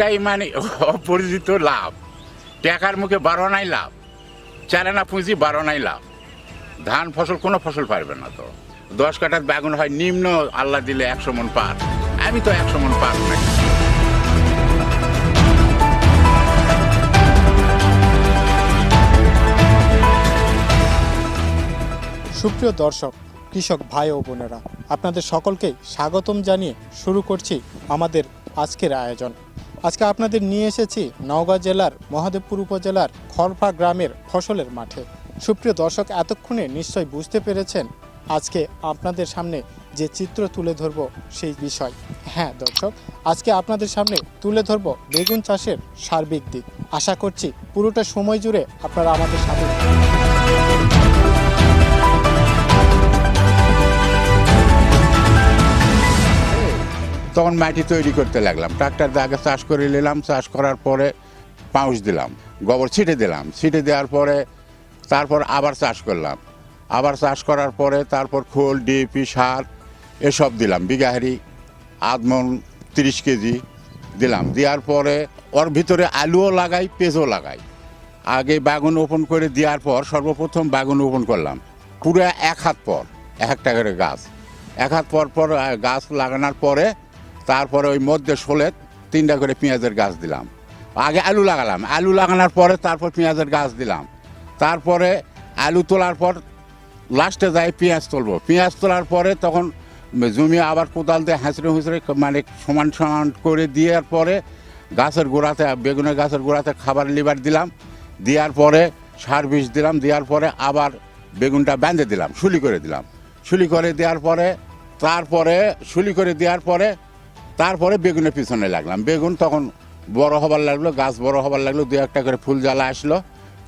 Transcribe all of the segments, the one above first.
এটাই মানে অপরিচিত লাভ। টাকার মুখে বারোনাই লাভ, চারানা পুঁজি বারোনাই লাভ। ধান ফসল কোনো ফসল পারবে না তো। দশ কাঠার বেগুন হয়, নিম্ন আল্লাহ দিলে একশো মন পার। আমি তো একশো মন পার না। সুপ্রিয় দর্শক, কৃষক ভাই ও বোনেরা, আপনাদের সকলকে স্বাগতম জানিয়ে শুরু করছি আমাদের আজকের আয়োজন। আজকে আপনাদের নিয়ে এসেছি নওগাঁ জেলার মহাদেবপুর উপজেলার খরফা গ্রামের ফসলের মাঠে। সুপ্রিয় দর্শক, এতক্ষণে নিশ্চয় বুঝতে পেরেছেন আজকে আপনাদের সামনে যে চিত্র তুলে ধরব সেই বিষয়। হ্যাঁ দর্শক, আজকে আপনাদের সামনে তুলে ধরব বেগুন চাষের সার্বিক দিক। আশা করছি পুরোটা সময় জুড়ে আপনারা আমাদের সাথে তখন মাটি তৈরি করতে লাগলাম। ট্রাক্টর দিয়ে আগে চাষ করে নিলাম, চাষ করার পরে পাউস দিলাম, গোবর ছিটে দিলাম, ছিটে দেওয়ার পরে তারপর আবার চাষ করলাম। আবার চাষ করার পরে তারপর খোল ডিএপি সার এসব দিলাম। বিঘাহারি আধমন তিরিশ কেজি দিলাম। দেওয়ার পরে ওর ভিতরে আলুও লাগাই, পেঁয়াজও লাগাই। আগে বাগুন ওপেন করে দেওয়ার পর সর্বপ্রথম বাগুন ওপেন করলাম। পুরো এক হাত পর, এক একটা করে গাছ। এক হাত পর পর গাছ লাগানোর পরে তারপরে ওই মধ্যে শোলে তিনটা করে পেঁয়াজের গাছ দিলাম। আগে আলু লাগালাম। আলু লাগানোর পরে তারপর পেঁয়াজের গাছ দিলাম। তারপরে আলু তোলার পর লাস্টে যাই পেঁয়াজ তুলবো। পেঁয়াজ তোলার পরে তখন জমি আবার কোদাল দিয়ে হাঁচড়ে হুঁচড়ে মানে সমান সমান করে দেওয়ার পরে গাছের গোড়াতে, বেগুনের গাছের গোড়াতে খাবার লিভার দিলাম। দেওয়ার পরে সার বিষ দিলাম। দেওয়ার পরে আবার বেগুনটা বেঁধে দিলাম। শুলি করে দিলাম। শুলি করে দেওয়ার পরে, তারপরে শুলি করে দেওয়ার পরে তারপরে বেগুনের পিছনে লাগলাম। বেগুন তখন বড় হবার লাগল, গাছ বড় হবার লাগল, দু একটা করে ফুল জ্বালা আসলো।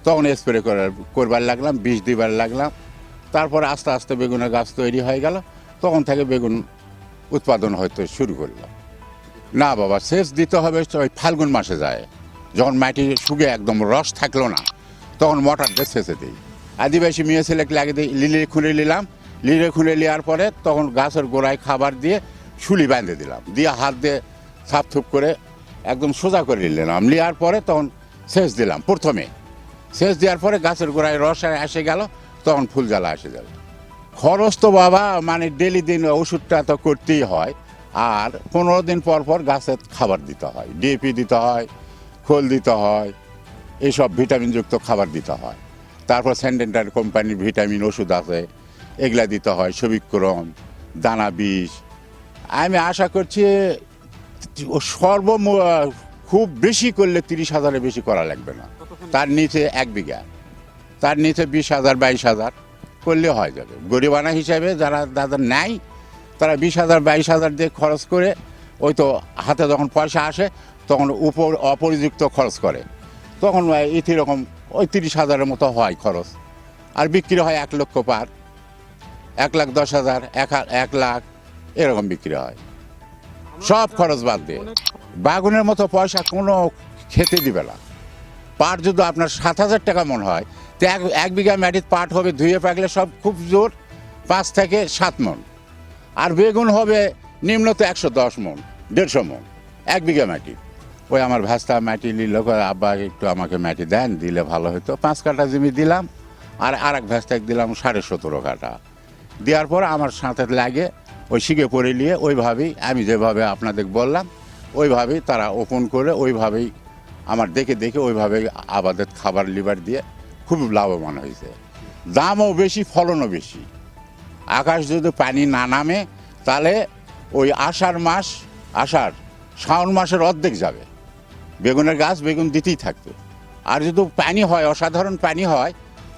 তখন স্প্রে করে করবার লাগলাম, বিষ দিবার লাগলাম। তারপরে আস্তে আস্তে বেগুনের গাছ তৈরি হয়ে গেল। তখন থেকে বেগুন উৎপাদন হয়তো শুরু করলাম না বাবা, সেচ দিতে হবে, ওই ফাল্গুন মাসে যায়। যখন মাটি শুকে একদম রস থাকল না, তখন মোটর দিয়ে সেচে দিই। আদিবাসী মেয়ে ছেলেকে লাগিয়ে দিই, লিলে খুলে নিলাম। লিলে খুলে নেওয়ার পরে তখন গাছের গোড়ায় খাবার দিয়ে শুলি বাঁধে দিলাম। দিয়ে হাত দিয়ে ছাপ থুপ করে একদম সোজা করে নিলাম নেওয়ার পরে তখন সেচ দিলাম প্রথমে। সেচ দেওয়ার পরে গাছের গোড়ায় রস এসে গেল, তখন ফুল জ্বালা এসে যাবে খরচ তো বাবা মানে ডেলি দিন ওষুধটা তো করতেই হয়। আর পনেরো দিন পর পর গাছের খাবার দিতে হয়। ডিএপি দিতে হয়, খোল দিতে হয় এইসব ভিটামিনযুক্ত খাবার দিতে হয়। তারপর স্যান্ডেন্টার কোম্পানির ভিটামিন ওষুধ আছে, এগুলা দিতে হয়। সবিক্রম দানা বিষ আমি আশা করছি সর্ব খুব বেশি করলে তিরিশ হাজারের বেশি করা লাগবে না। তার নিচে এক বিঘা। তার নিচে বিশ হাজার বাইশ হাজার করলে হয়ে যাবে। গরিবানা হিসাবে যারা যাদের নেয় তারা বিশ হাজার বাইশ হাজার দিয়ে খরচ করে ওই তো হাতে যখন পয়সা আসে তখন উপর অপরিযুক্ত খরচ করে। তখন ইতি রকম ওই তিরিশ হাজারের মতো হয় খরচ। আর বিক্রি হয় এক লক্ষ পার। এক লাখ দশ হাজার এক এক লাখ এরকম বিক্রি হয়। সব খরচ বাদ দিয়ে। বাগুনের মতো পয়সা কোনো খেতে দিবে না। পাট যদি আপনার সাত হাজার টাকা মন হয়, তো এক এক বিঘা মাটির পাট হবে, ধুয়ে পাকলে সব খুব জোর, পাঁচ থেকে সাত মন। আর বেগুন হবে নিম্নত একশো দশ মন, দেড়শো মন, এক বিঘা মাটি ওই আমার ভাস্তা মাটি নিল আব্বা, একটু আমাকে মাটি দেন, দিলে ভালো হতো পাঁচ কাঠা জমি দিলাম, আর আর এক ভাস্তাক দিলাম সাড়ে সতেরো কাঠা। দেওয়ার পর আমার সাথে লাগে ওই শিখে পড়ে নিয়ে ওইভাবেই, আমি যেভাবে আপনাদের বললাম, ওইভাবেই তারা ওপেন করে, ওইভাবেই আমার দেখে দেখে ওইভাবে আবাদের খাবার লিভার দিয়ে খুব লাভবান হয়েছে। দামও বেশি, ফলনও বেশি। আকাশ যদি পানি না নামে, তাহলে ওই আষাঢ় মাস, আষাঢ় শ্রাবণ মাসের অর্ধেক যাবে। বেগুনের গাছ বেগুন দিতেই থাকবে। আর যদি পানি হয়, অসাধারণ পানি হয়,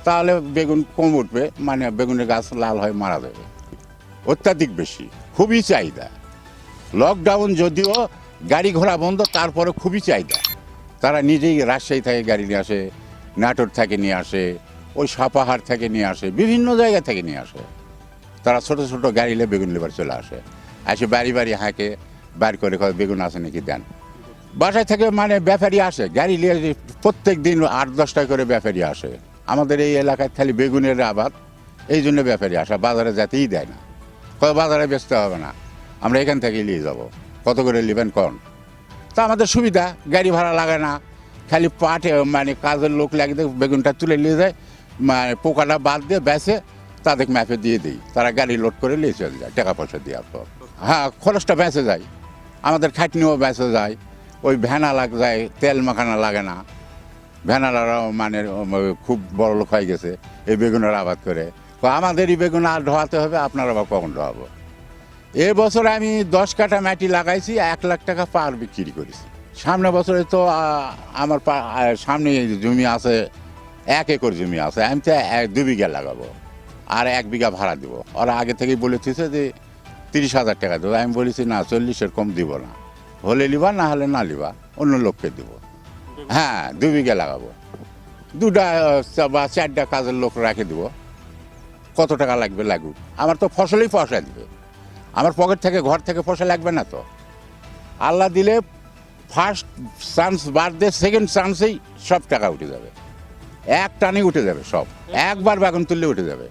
তাহলে বেগুন কম উঠবে মানে বেগুনের গাছ লাল হয়ে মারা যাবে। অত্যাধিক বেশি, খুবই চাহিদা। লকডাউন যদিও গাড়ি ঘোড়া বন্ধ তারপরে খুবই চাহিদা। তারা নিজেই রাজশাহী থেকে গাড়ি নিয়ে আসে, নাটোর থেকে নিয়ে আসে, ওই সাপাহার থেকে নিয়ে আসে, বিভিন্ন জায়গা থেকে নিয়ে আসে। তারা ছোট ছোট গাড়ি নিয়ে বেগুন লেবার চলে আসে। আসে বাড়ি বাড়ি হাঁকে, বার করে বেগুন আছে নাকি দেন? বাসায় থেকে মানে ব্যাপারী আসে, গাড়ি নিয়ে প্রত্যেক দিন আট, দশটা করে ব্যাপারী আসে। আমাদের এই এলাকায় খালি বেগুনের আবাদ, এই জন্য ব্যাপারী আসে বাজারে যেতেই দেয় না। বাজারে বেচতে হবে না। আমরা এখান থেকে নিয়ে যাব। কত করে নেবেন কন? তা আমাদের সুবিধা, গাড়ি ভাড়া লাগে না। খালি পাটে মানে কাজের লোক লাগিয়ে বেগুনটা তুলে নিয়ে যায় মানে পোকাটা বাদ দিয়ে বেসে তাদের ম্যাপে দিয়ে দিই। তারা গাড়ি লোড করে নিয়ে চলে যায়, টাকা পয়সা দেওয়ার পর হ্যাঁ খরচটা বেঁচে যায়। আমাদের খাটনিও বেঁচে যায়। ওই ভ্যানা লাগ যায়, তেল মাখানা লাগে না। ভ্যানালারাও মানে খুব বড় লোক হয়ে গেছে, এই বেগুনের আবাদ করে। তো আমাদের বেগুন আর ঢোয়াতে হবে আপনারা বা কখন ঢোয়াবো এ বছর আমি দশ কাঠা মাটি লাগাইছি এক লাখ টাকা পার বিক্রি করেছি। সামনে বছরে তো আমার পা- সামনে জমি আছে এক একর জমি আছে আমি তো এক দু বিঘা লাগাবো আর এক বিঘা ভাড়া দিব। ওরা আগে থেকেই বলেছে যে তিরিশ হাজার টাকা দেবো। আমি বলেছি না চল্লিশের কম দিব না। হলে লিবা না হলে না লিবা অন্য লোককে দিব। হ্যাঁ দু বিঘা লাগাবো। দুটা বা চারটা কাজের লোক রেখে দিব। কত টাকা লাগবে লাগুক। আমার তো ফসলই পয়সা দিবে আমার পকেট থেকে ঘর থেকে পয়সা লাগবে না তো। আল্লাহ দিলে ফার্স্ট চান্স বাদ দিয়ে সেকেন্ড চান্সেই সব টাকা উঠে যাবে। এক টানে উঠে যাবে সব। একবার বাগান তুললে উঠে যাবে।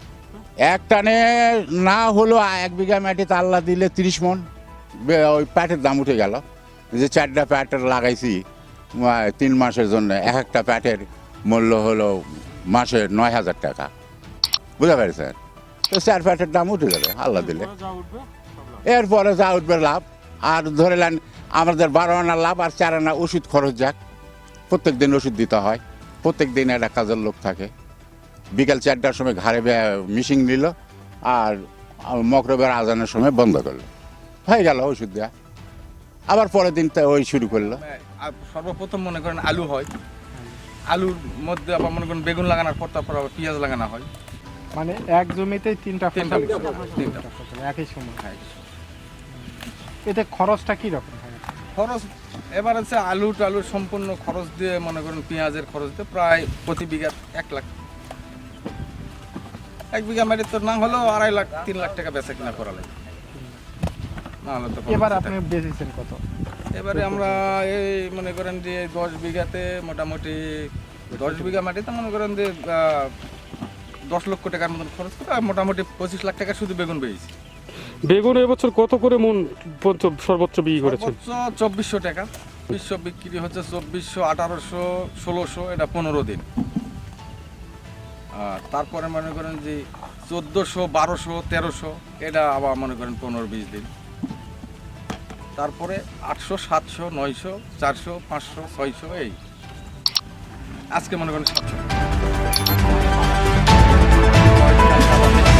এক টানে না হলো এক বিঘা মাটিতে আল্লাহ দিলে তিরিশ মন। ওই প্যাটের দাম উঠে গেল। যে চারটা প্যাটের লাগাইছি তিন মাসের জন্য। এক একটা প্যাটের মূল্য হলো মাসে নয় হাজার টাকা। বুঝতে পেরেছেন তো চার প্যাটের দাম উঠে যাবে আল্লাহ দিলে। এরপরে যা উঠবে লাভ, আর ধরে নেন আমাদের বারো আনা লাভ আর চার আনা ওষুধ খরচ যাক। প্রত্যেক দিন ওষুধ দিতে হয়, প্রত্যেক দিন একটা কাজের লোক থাকে। বিকাল চারটার সময় ঘাড়ে মিশিং নিল, আর মকরবের আজানের সময় বন্ধ করল। হয়ে গেল ওষুধ দেওয়া আবার পরের দিন ওই শুরু করল। সর্বপ্রথম মনে করেন আলু হয়। আলুর মধ্যে আবার মনে করেন বেগুন লাগানোর পর তারপর আবার পেঁয়াজ লাগানো হয়। মানে এক জমিতেই তিনটা তিনটা ফসল ফসল, তিনটা। ফসল একই সময়। এতে খরচটা কি রকম হয়? খরচ এবার হচ্ছে আলু টালু সম্পূর্ণ খরচ দিয়ে মনে করেন পেঁয়াজের খরচ দিয়ে প্রায় প্রতি বিঘা এক লাখ। এক বিঘা মাটি তো না হলেও আড়াই লাখ তিন লাখ টাকা বেচা কিনা করা লাগে। না হলে তো এবার আপনি বেচেছেন কত? এবারে আমরা এই মনে করেন যে দশ বিঘাতে মোটামুটি দশ বিঘা মাটিতে মনে করেন যে দশ লক্ষ টাকার মতন খরচ করে আর মোটামুটি পঁচিশ লাখ টাকা শুধু বেগুন পেয়েছি বেগুন এবছর কত করে মন সর্বোচ্চ বিক্রি করেছেন? চব্বিশশো টাকা। বিশ্ব বিক্রি হচ্ছে চব্বিশশো আঠারোশো ষোলোশো এটা পনেরো দিন। আর তারপরে মনে করেন যে চোদ্দোশো বারোশো তেরোশো এটা আবার মনে করেন পনেরো বিশ দিন। তারপরে আটশো সাতশো নয়শো চারশো পাঁচশো ছয়শো এই। আজকে মনে করেন সাতশো। Thank you.